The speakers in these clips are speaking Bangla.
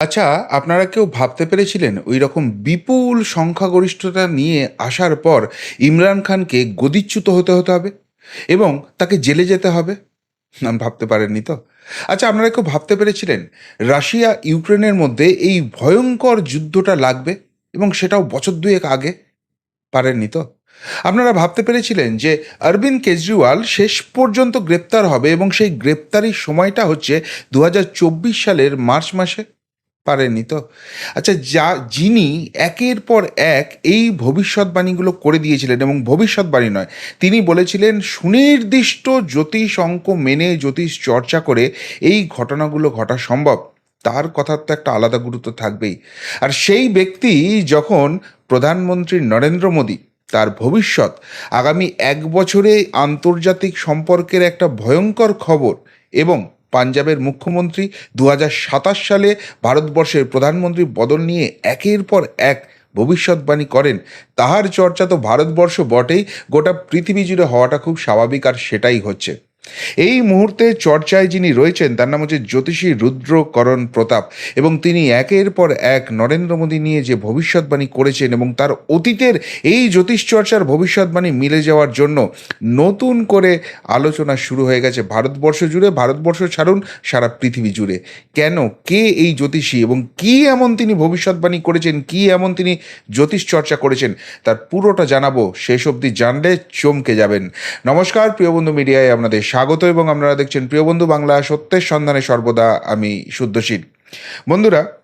আচ্ছা আপনারা কেউ ভাবতে পেরেছিলেন ওই রকম বিপুল সংখ্যাগরিষ্ঠতা নিয়ে আসার পর ইমরান খানকে গদিচ্যুত হতে হতে হবে এবং তাকে জেলে যেতে হবে? ভাবতে পারেননি তো? আচ্ছা আপনারা কেউ ভাবতে পেরেছিলেন রাশিয়া ইউক্রেনের মধ্যে এই ভয়ঙ্কর যুদ্ধটা লাগবে এবং সেটাও বছর দুয়েক আগে? পারেননি তো? আপনারা ভাবতে পেরেছিলেন যে অরবিন্দ কেজরিওয়াল শেষ পর্যন্ত গ্রেপ্তার হবে এবং সেই গ্রেপ্তারির সময়টা হচ্ছে দু হাজার চব্বিশ সালের মার্চ মাসে? পারেননি তো? আচ্ছা যা, যিনি একের পর এক এই ভবিষ্যৎবাণীগুলো করে দিয়েছিলেন এবং ভবিষ্যৎবাণী নয়, তিনি বলেছিলেন, সুনির্দিষ্ট জ্যোতিষ অঙ্ক মেনে জ্যোতিষ চর্চা করে এই ঘটনাগুলো ঘটা সম্ভব। তার কথার তো একটা আলাদা গুরুত্ব থাকবেই। আর সেই ব্যক্তি যখন প্রধানমন্ত্রী নরেন্দ্র মোদী, তার ভবিষ্যৎ, আগামী এক বছরে আন্তর্জাতিক সম্পর্কের একটা ভয়ঙ্কর খবর এবং পাঞ্জাবের মুখ্যমন্ত্রী দু সালে ভারতবর্ষের প্রধানমন্ত্রী বদল নিয়ে একের পর এক ভবিষ্যৎবাণী করেন। তাহার চর্চা তো ভারতবর্ষ বটেই, গোটা পৃথিবী জুড়ে হওয়াটা খুব স্বাভাবিক আর সেটাই হচ্ছে। এই মুহূর্তে চর্চায় যিনি রয়েছেন, তার নাম হচ্ছে জ্যোতিষী রুদ্রকরণ প্রতাপ এবং তিনি একের পর এক নরেন্দ্র মোদী নিয়ে যে ভবিষ্যৎবাণী করেছেন এবং তার অতীতের এই জ্যোতিষ চর্চার ভবিষ্যৎবাণী মিলে যাওয়ার জন্য নতুন করে আলোচনা শুরু হয়ে গেছে ভারতবর্ষ জুড়ে। ভারতবর্ষ ছাড়ুন, সারা পৃথিবী জুড়ে। কেন? কে এই জ্যোতিষী এবং কি এমন তিনি ভবিষ্যৎবাণী করেছেন? কি এমন তিনি জ্যোতিষ চর্চা করেছেন? তার পুরোটা জানাব। শেষ অবধি জানলে চমকে যাবেন। নমস্কার, প্রিয় বন্ধু মিডিয়ায় আপনাদের এবং আপনারা দেখছেন প্রিয় বন্ধু বাংলা সত্যের সন্ধানে সর্বদা আমি শুদ্ধশীল। বন্ধুরা,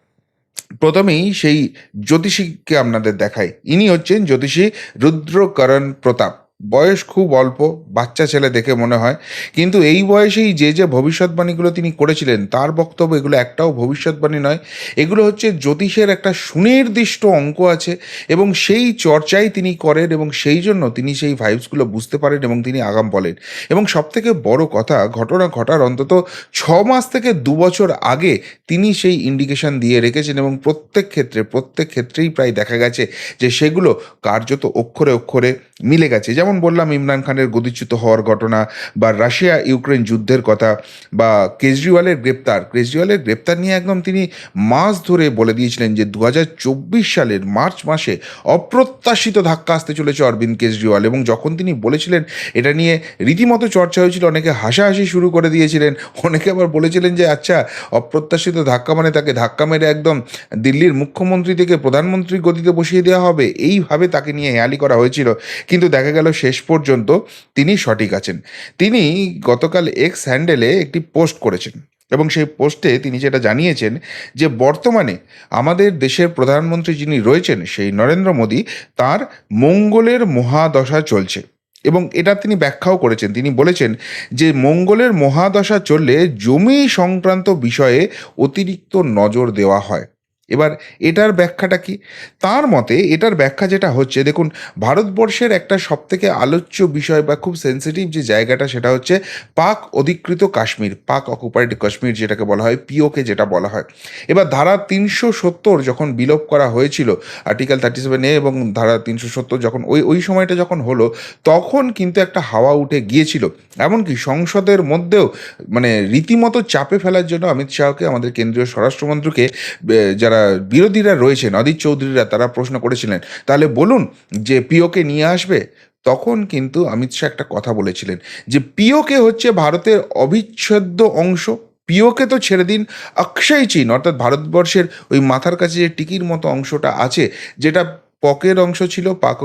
প্রথমেই সেই জ্যোতিষীকে আপনাদের দেখাই। ইনি হচ্ছেন জ্যোতিষী রুদ্রকরণ প্রতাপ। বয়স খুব অল্প, বাচ্চা ছেলে দেখে মনে হয়। কিন্তু এই বয়সেই যে যে ভবিষ্যৎবাণীগুলো তিনি করেছিলেন, তার বক্তব্য এগুলো একটাও ভবিষ্যৎবাণী নয়। এগুলো হচ্ছে জ্যোতিষের একটা সুনির্দিষ্ট অঙ্ক আছে এবং সেই চর্চাই তিনি করেন এবং সেই জন্য তিনি সেই ভাইবসগুলো বুঝতে পারেন এবং তিনি আগাম বলেন। এবং সবথেকে বড় কথা, ঘটনা ঘটার অন্তত ছ মাস থেকে দু বছর আগে তিনি সেই ইন্ডিকেশন দিয়ে রেখেছেন এবং প্রত্যেক ক্ষেত্রে, প্রত্যেক ক্ষেত্রেই প্রায় দেখা গেছে যে সেগুলো কার্যত অক্ষরে অক্ষরে মিলে গেছে। যেমন বললাম, ইমরান খানের গদিচ্যুত হওয়ার ঘটনা বা রাশিয়া ইউক্রেন যুদ্ধের কথা বা কেজরিওয়ালের গ্রেপ্তার। কেজরিওয়ালের গ্রেপ্তার নিয়ে একদম তিনি মাস ধরে বলে দিয়েছিলেন যে দু হাজার চব্বিশ সালের মার্চ মাসে অপ্রত্যাশিত ধাক্কা আসতে চলেছে অরবিন্দ কেজরিওয়াল এবং যখন তিনি বলেছিলেন এটা নিয়ে রীতিমতো চর্চা হয়েছিল, অনেকে হাসাহাসি শুরু করে দিয়েছিলেন, অনেকে আবার বলেছিলেন যে আচ্ছা অপ্রত্যাশিত ধাক্কা মানে তাকে ধাক্কা মেরে একদম দিল্লির মুখ্যমন্ত্রী থেকে প্রধানমন্ত্রী গতিতে বসিয়ে দেওয়া হবে। এইভাবে তাকে নিয়ে হেয়ালি করা হয়েছিল। কিন্তু দেখা গেল শেষ পর্যন্ত তিনি সঠিক আছেন। তিনি গতকাল এক্স হ্যান্ডেলে একটি পোস্ট করেছেন এবং সেই পোস্টে তিনি যেটা জানিয়েছেন যে বর্তমানে আমাদের দেশের প্রধানমন্ত্রী যিনি রয়েছেন সেই নরেন্দ্র মোদী তার মঙ্গলের মহাদশা চলছে এবং এটা তিনি ব্যাখ্যাও করেছেন। তিনি বলেছেন যে মঙ্গলের মহাদশা চললে জমি সংক্রান্ত বিষয়ে অতিরিক্ত নজর দেওয়া হয়। এবার এটার ব্যাখ্যাটা কি? তার মতে এটার ব্যাখ্যা যেটা হচ্ছে দেখুন ভারতবর্ষের একটা সবথেকে আলোচ্য বিষয় বা খুব সেন্সিটিভ যে জায়গাটা সেটা হচ্ছে পাক অধিকৃত কাশ্মীর পাক অকুপাইড কাশ্মীর যেটাকে বলা হয় পিওকে যেটা বলা হয়। এবার ধারা তিনশো সত্তর যখন বিলোপ করা হয়েছিল আর্টিকেল থার্টি সেভেন এ এবং ধারা তিনশো সত্তর যখন ওই ওই সময়টা যখন হলো তখন কিন্তু একটা হাওয়া উঠে গিয়েছিল। এমনকি সংসদের মধ্যেও মানে রীতিমতো চাপে ফেলার জন্য অমিত শাহকে আমাদের কেন্দ্রীয় স্বরাষ্ট্রমন্ত্রীকে এ, যারা বিরোধীরা রয়েছেন অদিত চৌধুরীরা তারা প্রশ্ন করেছিলেন, তাহলে বলুন যে পিওকে নিয়ে আসবে? তখন কিন্তু অমিত শাহ একটা কথা বলেছিলেন যে পিওকে হচ্ছে ভারতের অবিচ্ছেদ্য অংশ। পিওকে তো ছেড়ে দিন অক্ষয় চীন, অর্থাৎ ভারতবর্ষের ওই মাথার কাছে যে টিকির মতো অংশটা আছে, যেটা পকের অংশ ছিল, পাক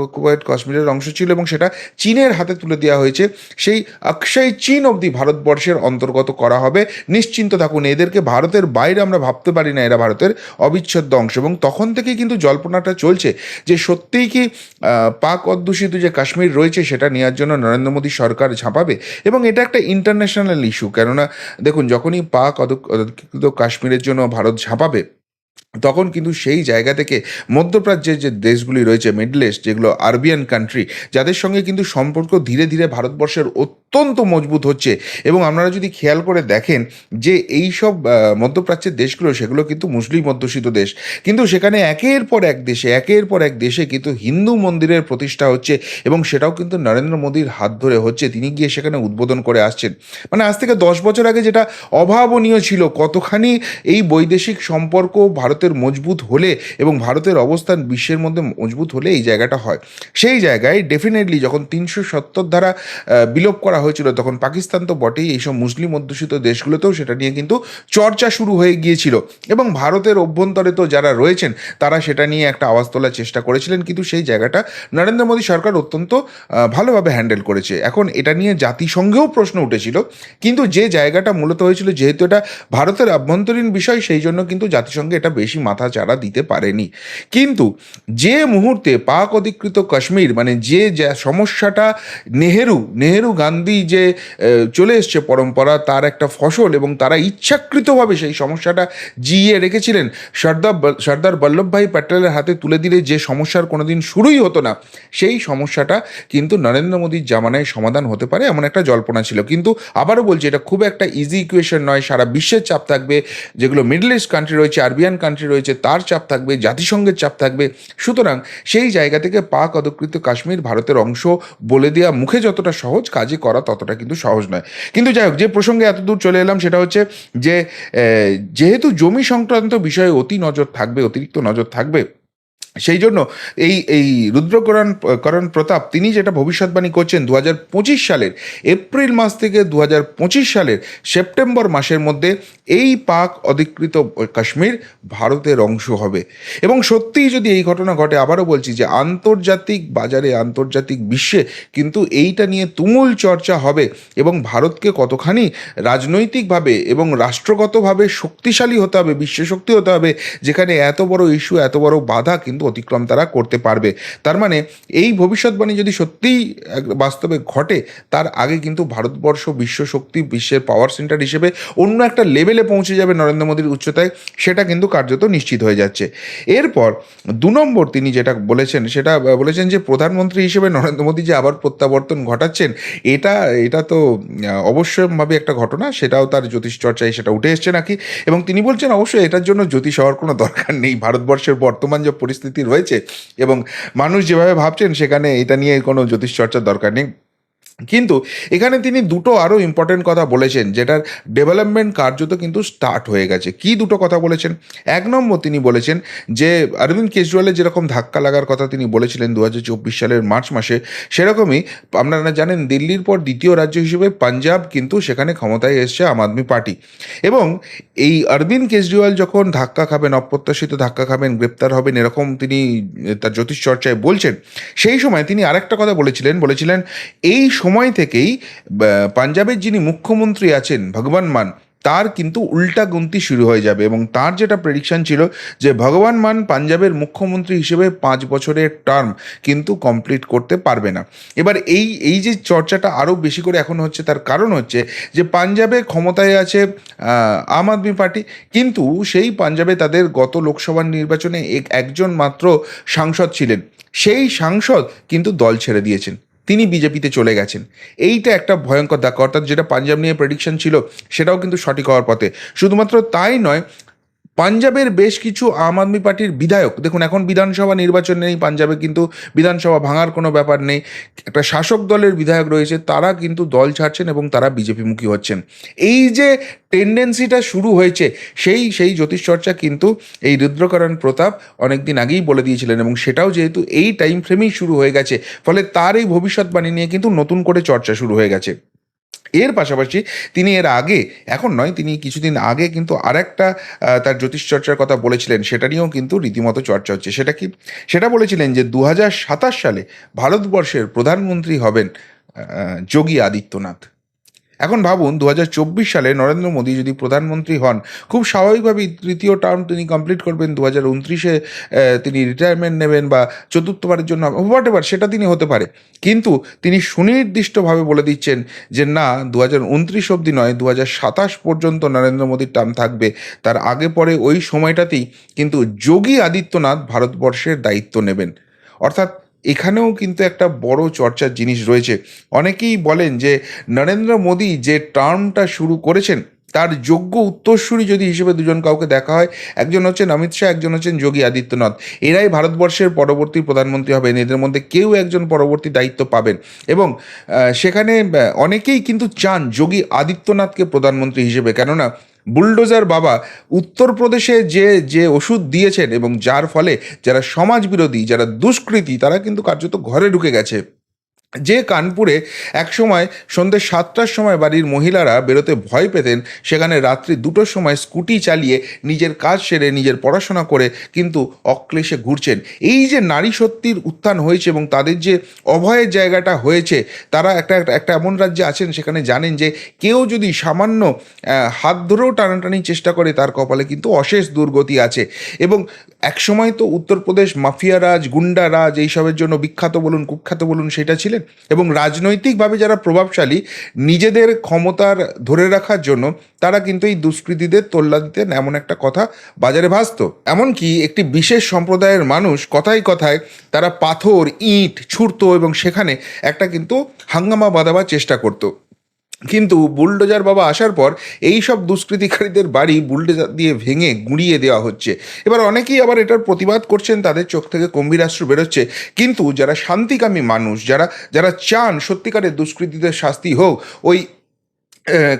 কাশ্মীরের অংশ ছিল এবং সেটা চীনের হাতে তুলে দেওয়া হয়েছে। সেই অক্ষয় চীন অবধি ভারতবর্ষের অন্তর্গত করা হবে। নিশ্চিন্ত থাকুন, এদেরকে ভারতের বাইরে আমরা ভাবতে পারি না, এরা ভারতের অবিচ্ছেদ্য অংশ এবং তখন থেকেই কিন্তু জল্পনাটা চলছে যে সত্যিই কি পাক অধ্যুষিত যে কাশ্মীর রয়েছে সেটা নেওয়ার জন্য নরেন্দ্র মোদী সরকার ঝাঁপাবে? এবং এটা একটা ইন্টারন্যাশনাল ইস্যু কেননা দেখুন, যখনই পাক অধ- অধিকৃত কাশ্মীরের জন্য ভারত ঝাঁপাবে তখন কিন্তু সেই জায়গা থেকে মধ্যপ্রাচ্যের যে দেশগুলি রয়েছে মিডল ইস্ট যেগুলো আরবিয়ান কান্ট্রি যাদের সঙ্গে কিন্তু সম্পর্ক ধীরে ধীরে ভারতবর্ষের অত্যন্ত মজবুত হচ্ছে। এবং আপনারা যদি খেয়াল করে দেখেন যে এই সব মধ্যপ্রাচ্যের দেশগুলো, সেগুলো কিন্তু মুসলিম অধ্যুষিত দেশ। কিন্তু সেখানে একের পর এক দেশে, একের পর এক দেশে কিন্তু হিন্দু মন্দিরের প্রতিষ্ঠা হচ্ছে এবং সেটাও কিন্তু নরেন্দ্র মোদীর হাত ধরে হচ্ছে। তিনি গিয়ে সেখানে উদ্বোধন করে আসছেন। মানে আজ থেকে দশ বছর আগে যেটা অভাবনীয় ছিল, কতখানি এই বৈদেশিক সম্পর্ক ভারতের মজবুত হলে এবং ভারতের অবস্থান বিশ্বের মধ্যে মজবুত হলে এই জায়গাটা হয়। সেই জায়গায় ডেফিনেটলি যখন তিনশো সত্তর ধারা বিলোপ করা হয়েছিল, তখন পাকিস্তান তো বটেই এইসব মুসলিম অধ্যুষিত দেশগুলোতেও সেটা নিয়ে কিন্তু চর্চা শুরু হয়ে গিয়েছিল। এবং ভারতের অভ্যন্তরে তো যারা রয়েছেন, তারা সেটা নিয়ে একটা আওয়াজ তোলার চেষ্টা করেছিলেন, কিন্তু সেই জায়গাটা নরেন্দ্র মোদী সরকার অত্যন্ত ভালোভাবে হ্যান্ডেল করেছে। এখন এটা নিয়ে জাতিসংঘেও প্রশ্ন উঠেছিল, কিন্তু যে জায়গাটা মূলত হয়েছিল, যেহেতু এটা ভারতের আভ্যন্তরীণ বিষয়, সেই জন্য কিন্তু জাতিসংঘে এটা বেশি মাথা চাড়া দিতে পারেনি। কিন্তু যে মুহূর্তে পাক অধিকৃত কাশ্মীর মানে যে যা সমস্যাটা নেহেরু নেহেরু গান্ধী যে চলে এসছে পরম্পরা, তার একটা ফসল এবং তারা ইচ্ছাকৃতভাবে সেই সমস্যাটা জিইয়ে রেখেছিলেন, সর্দার সর্দার বল্লভভাই প্যাটেলের হাতে তুলে দিলে যে সমস্যার কোনোদিন শুরুই হতো না, সেই সমস্যাটা কিন্তু নরেন্দ্র মোদীর জামানায় সমাধান হতে পারে এমন একটা জল্পনা ছিল। কিন্তু আবারও বলছি, এটা খুব একটা ইজি ইকুয়েশন নয়, সারা বিশ্বের চাপ থাকবে, যেগুলো মিডল ইস্ট কান্ট্রি রয়েছে, আরবিয়ান কান্ট্রি রয়েছে, তার চাপ থাকবে, জাতিসংঘের চাপ থাকবে। সুতরাং সেই জায়গা থেকে পাক অধিকৃত কাশ্মীর ভারতের অংশ বলে দেওয়া মুখে যতটা সহজ কাজে করা ততটা কিন্তু সহজ নয়। কিন্তু যাই হোক, যে প্রসঙ্গে এত দূর চলে এলাম সেটা হচ্ছে যে যেহেতু জমি সংক্রান্ত বিষয়ে অতি নজর থাকবে, অতিরিক্ত নজর থাকবে সেই জন্য এই এই রুদ্রকরণ, করণ প্রতাপ, তিনি যেটা ভবিষ্যৎবাণী করছেন দু হাজার পঁচিশ সালের এপ্রিল মাস থেকে দু হাজার পঁচিশ সালের সেপ্টেম্বর মাসের মধ্যে এই পাক অধিকৃত কাশ্মীর ভারতের অংশ হবে। এবং সত্যিই যদি এই ঘটনা ঘটে, আবারও বলছি যে আন্তর্জাতিক বাজারে, আন্তর্জাতিক বিশ্বে কিন্তু এইটা নিয়ে তুমুল চর্চা হবে এবং ভারতকে কতখানি রাজনৈতিকভাবে এবং রাষ্ট্রগতভাবে শক্তিশালী হতে হবে বিশ্বশক্তি হতে হবে, যেখানে এত বড় ইস্যু এত বড় বাধা কিন্তু অতিক্রম তারা করতে পারবে। তার মানে এই ভবিষ্যৎবাণী যদি সত্যিই বাস্তবে ঘটে, তার আগে কিন্তু ভারতবর্ষ বিশ্ব শক্তি বিশ্বের পাওয়ার সেন্টার হিসেবে অন্য একটা লেভেলে পৌঁছে যাবে নরেন্দ্র মোদীর উচ্চতায়, সেটা কিন্তু কার্যত নিশ্চিত হয়ে যাচ্ছে। এরপর দু নম্বর তিনি যেটা বলেছেন, সেটা বলেছেন যে প্রধানমন্ত্রী হিসেবে নরেন্দ্র মোদী যে আবার প্রত্যাবর্তন ঘটাচ্ছেন, এটা এটা তো অবশ্যভাবে একটা ঘটনা, সেটাও তার জ্যোতিষ চর্চায় সেটা উঠে এসছে নাকি? এবং তিনি বলছেন, অবশ্যই এটার জন্য জ্যোতিষ হওয়ার কোনো দরকার নেই। ভারতবর্ষের বর্তমান যে পরিস্থিতি রয়েছে এবং মানুষ যেভাবে ভাবছেন সেখানে এটা নিয়ে কোনো জ্যোতিষ চর্চার দরকার নেই। কিন্তু এখানে তিনি দুটো আরও ইম্পর্টেন্ট কথা বলেছেন, যেটার ডেভেলপমেন্ট কার্যত কিন্তু স্টার্ট হয়ে গেছে। কি দুটো কথা বলেছেন? এক নম্বর তিনি বলেছেন যে, অরবিন্দ কেজরিওয়ালের যেরকম ধাক্কা লাগার কথা তিনি বলেছিলেন দু হাজার চব্বিশ সালের মার্চ মাসে, সেরকমই আপনারা জানেন দিল্লির পর দ্বিতীয় রাজ্য হিসেবে পাঞ্জাব কিন্তু সেখানে ক্ষমতায় এসছে আম আদমি পার্টি। এবং এই অরবিন্দ কেজরিওয়াল যখন ধাক্কা খাবেন, অপ্রত্যাশিত ধাক্কা খাবেন, গ্রেপ্তার হবেন, এরকম তিনি তার জ্যোতিষ চর্চায় বলছেন, সেই সময় তিনি আরেকটা কথা বলেছিলেন বলেছিলেন, এই সময় থেকেই পাঞ্জাবের যিনি মুখ্যমন্ত্রী আছেন, ভগবান মান, তার কিন্তু উল্টা গুনতি শুরু হয়ে যাবে এবং তার যেটা প্রেডিকশন ছিল যে ভগবান মান পাঞ্জাবের মুখ্যমন্ত্রী হিসেবে পাঁচ বছরের টার্ম কিন্তু কমপ্লিট করতে পারবে না। এবার এই এই যে চর্চাটা আরও বেশি করে এখন হচ্ছে, তার কারণ হচ্ছে যে পাঞ্জাবে ক্ষমতায় আছে আম আদমি পার্টি, কিন্তু সেই পাঞ্জাবে তাদের গত লোকসভা নির্বাচনে এক- একজন মাত্র সাংসদ ছিলেন। সেই সাংসদ কিন্তু দল ছেড়ে দিয়েছেন। তিনি বিজেপিতে চলে গেছেন। এইটা একটা ভয়ঙ্কর ধাক্কা অর্থাৎ যেটা পাঞ্জাব নিয়ে প্রেডিকশন ছিল, সেটাও কিন্তু সঠিক হওয়ার পথে। শুধুমাত্র তাই নয় পাঞ্জাবের বেশ কিছু আম আদমি পার্টির বিধায়ক, দেখুন এখন বিধানসভা নির্বাচন নেই, পাঞ্জাবে কিন্তু বিধানসভা ভাঙার কোনো ব্যাপার নেই, একটা শাসক দলের বিধায়ক রয়েছে, তারা কিন্তু দল ছাড়ছেন এবং তারা বিজেপিমুখী হচ্ছেন। এই যে টেন্ডেন্সিটা শুরু হয়েছে, সেই সেই জ্যোতিষ চর্চা কিন্তু এই রুদ্রকরণ প্রতাপ অনেকদিন আগেই বলে দিয়েছিলেন এবং সেটাও যেহেতু এই টাইম ফ্রেমেই শুরু হয়ে গেছে, ফলে তার এই ভবিষ্যৎবাণী নিয়ে কিন্তু নতুন করে চর্চা শুরু হয়ে গেছে। এর পাশাপাশি তিনি এর আগে, এখন নয়, তিনি কিছুদিন আগে কিন্তু আরেকটা একটা তার জ্যোতিষ চর্চার কথা বলেছিলেন, সেটা নিয়েও কিন্তু রীতিমতো চর্চা হচ্ছে। সেটা কি, সেটা বলেছিলেন যে দু সালে ভারতবর্ষের প্রধানমন্ত্রী হবেন যোগী আদিত্যনাথ। এখন ভাবুন দু হাজার চব্বিশ সালে নরেন্দ্র মোদী যদি প্রধানমন্ত্রী হন, খুব স্বাভাবিকভাবেই তৃতীয় টার্ম তিনি কমপ্লিট করবেন দু হাজার উনত্রিশে তিনি রিটায়ারমেন্ট নেবেন বা চতুর্থবারের জন্য হোয়াট এভার সেটা তিনি হতে পারে। কিন্তু তিনি সুনির্দিষ্টভাবে বলে দিচ্ছেন যে না দু হাজার উনত্রিশ অবধি নয় দু হাজার সাতাশ পর্যন্ত নরেন্দ্র মোদীর টার্ম থাকবে। তার আগে পরে ওই সময়টাতেই কিন্তু যোগী আদিত্যনাথ ভারতবর্ষের দায়িত্ব নেবেন। অর্থাৎ এখানেও কিন্তু একটা বড় চর্চার জিনিস রয়েছে। অনেকেই বলেন যে, নরেন্দ্র মোদী যে টার্মটা শুরু করেছেন, তার যোগ্য উত্তরসূরি যদি হিসেবে দুজন কাউকে দেখা হয়, একজন হচ্ছেন অমিত শাহ, একজন হচ্ছেন যোগী আদিত্যনাথ। এরাই ভারতবর্ষের পরবর্তী প্রধানমন্ত্রী হবেন এদের মধ্যে কেউ একজন পরবর্তী দায়িত্ব পাবেন। এবং সেখানে, অনেকেই কিন্তু চান যোগী আদিত্যনাথকে প্রধানমন্ত্রী হিসেবে। কেননা বুলডোজার বাবা উত্তরপ্রদেশে যে যে ওষুধ দিয়েছেন এবং যার ফলে যারা সমাজ বিরোধী যারা দুষ্কৃতী, তারা কিন্তু কার্যত ঘরে ঢুকে গেছে। যে কানপুরে একসময় সন্ধ্যে সাতটার সময় বাড়ির মহিলারা বেরোতে ভয় পেতেন, সেখানে রাত্রি দুটোর সময় স্কুটি চালিয়ে নিজের কাজ সেরে নিজের পড়াশোনা করে কিন্তু অক্লেশে ঘুরছেন। এই যে নারী সত্যির উত্থান হয়েছে এবং তাদের যে অভয়ের জায়গাটা হয়েছে, তারা একটা, একটা- একটা এমন রাজ্যে আছেন সেখানে জানেন যে কেউ যদি সামান্য হাত ধরেও টানাটানির চেষ্টা করে, তার কপালে কিন্তু অশেষ দুর্গতি আছে। এবং একসময় তো উত্তরপ্রদেশ মাফিয়া রাজ, গুন্ডা রাজ, এইসবের জন্য বিখ্যাত বলুন, কুখ্যাত বলুন, সেটা ছিলেন এবং রাজনৈতিকভাবে যারা প্রভাবশালী, নিজেদের ক্ষমতার ধরে রাখার জন্য তারা কিন্তু এই দুষ্কৃতীদের তোল্লা দিতেন এমন একটা কথা বাজারে ভাসত। এমনকি একটি বিশেষ সম্প্রদায়ের মানুষ কথায় কথায় তারা পাথর, ইট ছুটত এবং সেখানে একটা কিন্তু হাঙ্গামা বাঁধাবার চেষ্টা করতো। কিন্তু বুলডোজার বাবা আসার পর এই সব দুষ্কৃতিকারীদের বাড়ি বুলডোজার দিয়ে ভেঙে গুঁড়িয়ে দেওয়া হচ্ছে। এবার অনেকেই আবার এটার প্রতিবাদ করছেন, তাদের চোখ থেকে গম্ভীরাশ্রু বেরোচ্ছে। কিন্তু যারা শান্তিকামী মানুষ, যারা যারা চান সত্যিকারের দুষ্কৃতীদের শাস্তি হোক, ওই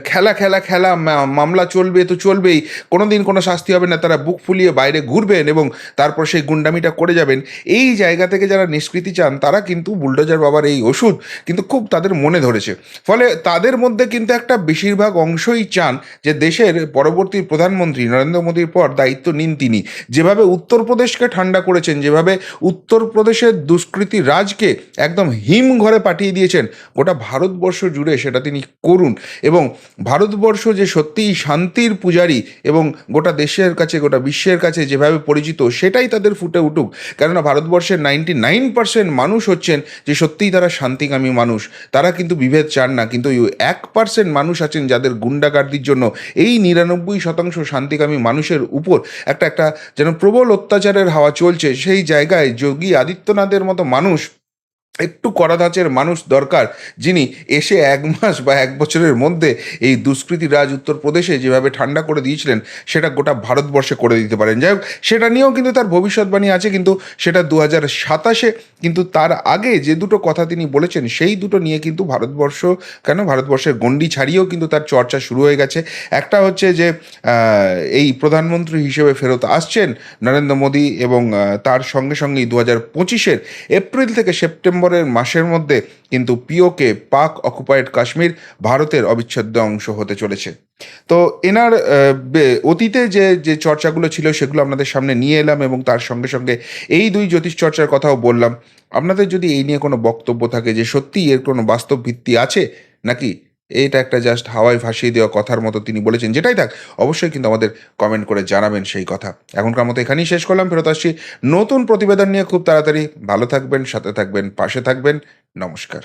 খেলা খেলা খেলা মামলা চলবে তো চলবেই। কোনো দিন কোনো শাস্তি হবে না, তারা বুক ফুলিয়ে বাইরে ঘুরবেন এবং তারপর সেই গুন্ডামিটা করে যাবেন। এই জায়গা থেকে যারা নিষ্কৃতি চান, তারা কিন্তু বুলডোজার বাবার এই ওষুধ কিন্তু খুব তাদের মনে ধরেছে। ফলে তাদের মধ্যে কিন্তু একটা বেশিরভাগ অংশই চান যে দেশের পরবর্তী প্রধানমন্ত্রী নরেন্দ্র মোদীর পর দায়িত্ব নিন তিনি। যেভাবে উত্তরপ্রদেশকে ঠান্ডা করেছেন, যেভাবে উত্তরপ্রদেশের দুষ্কৃতী রাজকে একদম হিম ঘরে পাঠিয়ে দিয়েছেন, গোটা ভারতবর্ষ জুড়ে সেটা তিনি করুন। এবং ভারতবর্ষ যে সত্যিই শান্তির পূজারী এবং গোটা দেশের কাছে, গোটা বিশ্বের কাছে যেভাবে পরিচিত, সেটাই তাদের ফুটে উঠুক। কেননা ভারতবর্ষের নাইনটি নাইন পার্সেন্ট মানুষ হচ্ছেন যে সত্যিই তারা শান্তিকামী মানুষ। তারা কিন্তু বিভেদ চান না, কিন্তু এক পার্সেন্ট মানুষ আছেন যাদের গুন্ডাগার্দির জন্য। এই নিরানব্বই শতাংশ শান্তিকামী মানুষের উপর একটা একটা যেন প্রবল অত্যাচারের হাওয়া চলছে, সেই জায়গায় যোগী আদিত্যনাথের মতো মানুষ একটু করাধাঁচের মানুষ দরকার যিনি এসে এক মাস বা এক বছরের মধ্যে এই দুষ্কৃতী রাজ উত্তরপ্রদেশে যেভাবে ঠান্ডা করে দিয়েছিলেন, সেটা গোটা ভারতবর্ষে করে দিতে পারেন। যাই হোক, সেটা নিয়েও কিন্তু তার ভবিষ্যৎবাণী আছে, কিন্তু সেটা দু হাজার সাতাশে, কিন্তু তার আগে যে দুটো কথা তিনি বলেছেন, সেই দুটো নিয়ে কিন্তু ভারতবর্ষ, কেন? ভারতবর্ষের গণ্ডি ছাড়িয়েও কিন্তু তার চর্চা শুরু হয়ে গেছে। একটা হচ্ছে যে এই প্রধানমন্ত্রী হিসেবে ফেরত আসছেন নরেন্দ্র মোদী এবং তার সঙ্গে সঙ্গেই দু হাজার পঁচিশের এপ্রিল থেকে সেপ্টেম্বরের মাসের মধ্যে কিন্তু পিওকে পাক অকুপায়েড কাশ্মীর ভারতের অবিচ্ছেদ্য অংশ হতে চলেছে। তো এনার অতীতে যে যে চর্চাগুলো ছিল সেগুলো আপনাদের সামনে নিয়ে এলাম এবং তার সঙ্গে সঙ্গে এই দুই জ্যোতিষ চর্চার কথাও বললাম। আপনাদের যদি এই নিয়ে কোনো বক্তব্য থাকে যে সত্যি এর কোনো বাস্তব ভিত্তি আছে নাকি? এটা একটা জাস্ট হাওয়ায় ভাসিয়ে দেওয়া কথার মতো তিনি বলেছেন। যেটাই থাক, অবশ্যই কিন্তু আমাদের কমেন্ট করে জানাবেন সেই কথা। এখনকার মতো এখানেই শেষ করলাম, ফেরত আসছি নতুন প্রতিবেদন নিয়ে। খুব তাড়াতাড়ি ভালো থাকবেন, সাথে থাকবেন, পাশে থাকবেন। নমস্কার।